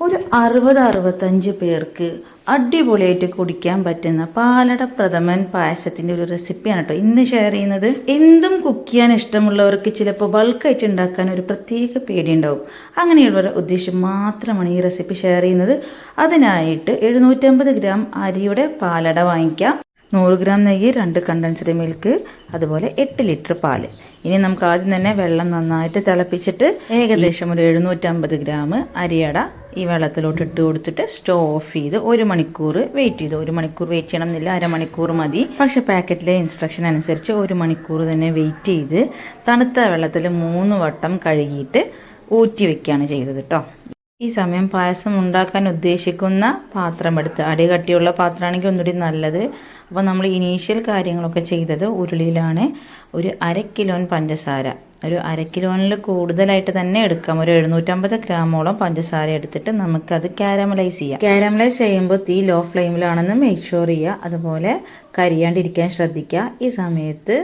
ഒരു അറുപത് അറുപത്തഞ്ച് പേർക്ക് അടിപൊളിയായിട്ട് കുടിക്കാൻ പറ്റുന്ന പാലട പ്രഥമൻ പായസത്തിന്റെ ഒരു റെസിപ്പിയാണ് കേട്ടോ ഇന്ന് ഷെയർ ചെയ്യുന്നത് എന്തും കുക്ക് ചെയ്യാൻ ഇഷ്ടമുള്ളവർക്ക് ചിലപ്പോൾ ബൾക്കായിട്ട് ഉണ്ടാക്കാൻ ഒരു പ്രത്യേക പേടിയുണ്ടാവും. അങ്ങനെയുള്ളവർ ഉദ്ദേശം മാത്രമാണ് ഈ റെസിപ്പി ഷെയർ ചെയ്യുന്നത്. അതിനായിട്ട് എഴുന്നൂറ്റമ്പത് ഗ്രാം അരിയുടെ പാലട വാങ്ങിക്കാം. നൂറ് ഗ്രാം നെയ്യ് രണ്ട് കണ്ടൻസ്ഡ് മിൽക്ക് അതുപോലെ എട്ട് ലിറ്റർ പാൽ. ഇനി നമുക്ക് ആദ്യം തന്നെ വെള്ളം നന്നായിട്ട് തിളപ്പിച്ചിട്ട് ഏകദേശം. ഒരു എഴുന്നൂറ്റമ്പത് ഗ്രാം അരിയട ഈ വെള്ളത്തിലോട്ട് ഇട്ട് കൊടുത്തിട്ട് സ്റ്റോ ഓഫ് ചെയ്ത് ഒരു മണിക്കൂർ വെയിറ്റ് ചെയ്തു. ഒരു മണിക്കൂർ വെയിറ്റ് ചെയ്യണം എന്നില്ല അരമണിക്കൂർ മതി. പക്ഷെ പാക്കറ്റിലെ ഇൻസ്ട്രക്ഷൻ അനുസരിച്ച് ഒരു മണിക്കൂർ തന്നെ വെയിറ്റ് ചെയ്ത് തണുത്ത വെള്ളത്തിൽ മൂന്ന് വട്ടം കഴുകിയിട്ട് ഊറ്റി വെക്കുകയാണ് ചെയ്തത് കേട്ടോ ഈ സമയം പായസം ഉണ്ടാക്കാൻ ഉദ്ദേശിക്കുന്ന പാത്രം എടുത്ത് അടികട്ടിയുള്ള പാത്രമാണെങ്കിൽ ഒന്നുകൂടി നല്ലത്. അപ്പോൾ നമ്മൾ ഇനീഷ്യൽ കാര്യങ്ങളൊക്കെ ചെയ്തത് ഉരുളിയിലാണ്. ഒരു അര കിലോൻ പഞ്ചസാര. ഒരു അര കിലോനിൽ കൂടുതലായിട്ട് തന്നെ എടുക്കാം. ഒരു എഴുന്നൂറ്റമ്പത് ഗ്രാമോളം പഞ്ചസാര എടുത്തിട്ട് നമുക്കത് കാരമലൈസ് ചെയ്യാം. കാരമലൈസ് ചെയ്യുമ്പോൾ തീ ലോ ഫ്ലെയിമിലാണെന്ന് മേക്ക് ഷുവർ ചെയ്യുക. അതുപോലെ കരിയാണ്ടിരിക്കാൻ ശ്രദ്ധിക്കുക. ഈ സമയത്ത്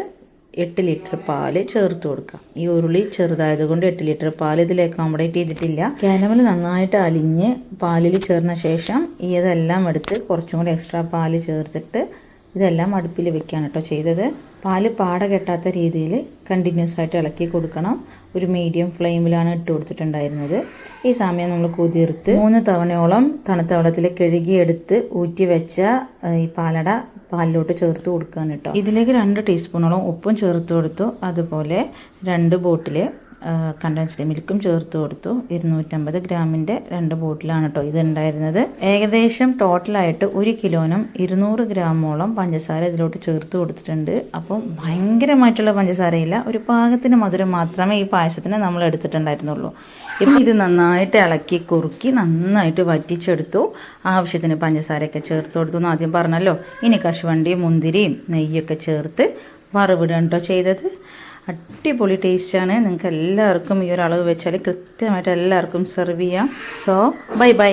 എട്ട് ലിറ്റർ പാൽ ചേർത്ത് കൊടുക്കാം. ഈ ഉരുളി ചെറുതായത് കൊണ്ട് എട്ട് ലിറ്റർ പാൽ ഇതിൽ അക്കോമഡേറ്റ് ചെയ്തിട്ടില്ല. കാനമൽ നന്നായിട്ട് അലിഞ്ഞ് പാലിൽ ചേർന്ന ശേഷം ഈ ഇതെല്ലാം എടുത്ത് കുറച്ചും കൂടി എക്സ്ട്രാ പാൽ ചേർത്തിട്ട് ഇതെല്ലാം അടുപ്പിൽ വെക്കുകയാണ് കേട്ടോ ചെയ്തത്. പാൽ പാട കെട്ടാത്ത രീതിയിൽ കണ്ടിന്യൂസ് ആയിട്ട് ഇളക്കി കൊടുക്കണം. ഒരു മീഡിയം ഫ്ലെയിമിലാണ് ഇട്ട് കൊടുത്തിട്ടുണ്ടായിരുന്നത്. ഈ സമയം നമ്മൾ കുതിർത്ത് മൂന്ന് തവണയോളം തണുത്ത വെള്ളത്തിൽ കഴുകിയെടുത്ത് ഊറ്റി വെച്ച ഈ പാലട പാലിലോട്ട് ചേർത്ത് കൊടുക്കുകയാണ് കേട്ടോ. ഇതിലേക്ക് രണ്ട് ടീസ്പൂണോളം ഉപ്പും ചേർത്ത് കൊടുത്തു. അതുപോലെ രണ്ട് ബോട്ടിൽ കണ്ടൻസ്ഡ് മിൽക്കും ചേർത്ത് കൊടുത്തു. ഇരുന്നൂറ്റമ്പത് ഗ്രാമിന്റെ രണ്ട് ബോട്ടിലാണ് കേട്ടോ ഇത് ഉണ്ടായിരുന്നത് ഏകദേശം ടോട്ടലായിട്ട് ഒരു കിലോനും ഇരുന്നൂറ് ഗ്രാമോളം പഞ്ചസാര ഇതിലോട്ട് ചേർത്ത് കൊടുത്തിട്ടുണ്ട്. അപ്പം ഭയങ്കരമായിട്ടുള്ള പഞ്ചസാരയില്ല. ഒരു പാകത്തിന് മധുരം മാത്രമേ ഈ പായസത്തിന് നമ്മൾ എടുത്തിട്ടുണ്ടായിരുന്നുള്ളൂ. ഇപ്പം ഇത് നന്നായിട്ട് ഇളക്കി കുറുക്കി നന്നായിട്ട് വറ്റിച്ചെടുത്തു. ആവശ്യത്തിന് പഞ്ചസാരയൊക്കെ ചേർത്ത് കൊടുത്തു എന്ന് ആദ്യം പറഞ്ഞല്ലോ. ഇനി കശുവണ്ടിയും മുന്തിരിയും നെയ്യൊക്കെ ചേർത്ത് വറവിടുകയാണ് കേട്ടോ ചെയ്തത്. അടിപൊളി ടേസ്റ്റാണ്. നിങ്ങൾക്ക് എല്ലാവർക്കും ഈ ഒരു അളവ് വെച്ചാൽ കൃത്യമായിട്ട് എല്ലാവർക്കും സെർവ് ചെയ്യാം. So bye bye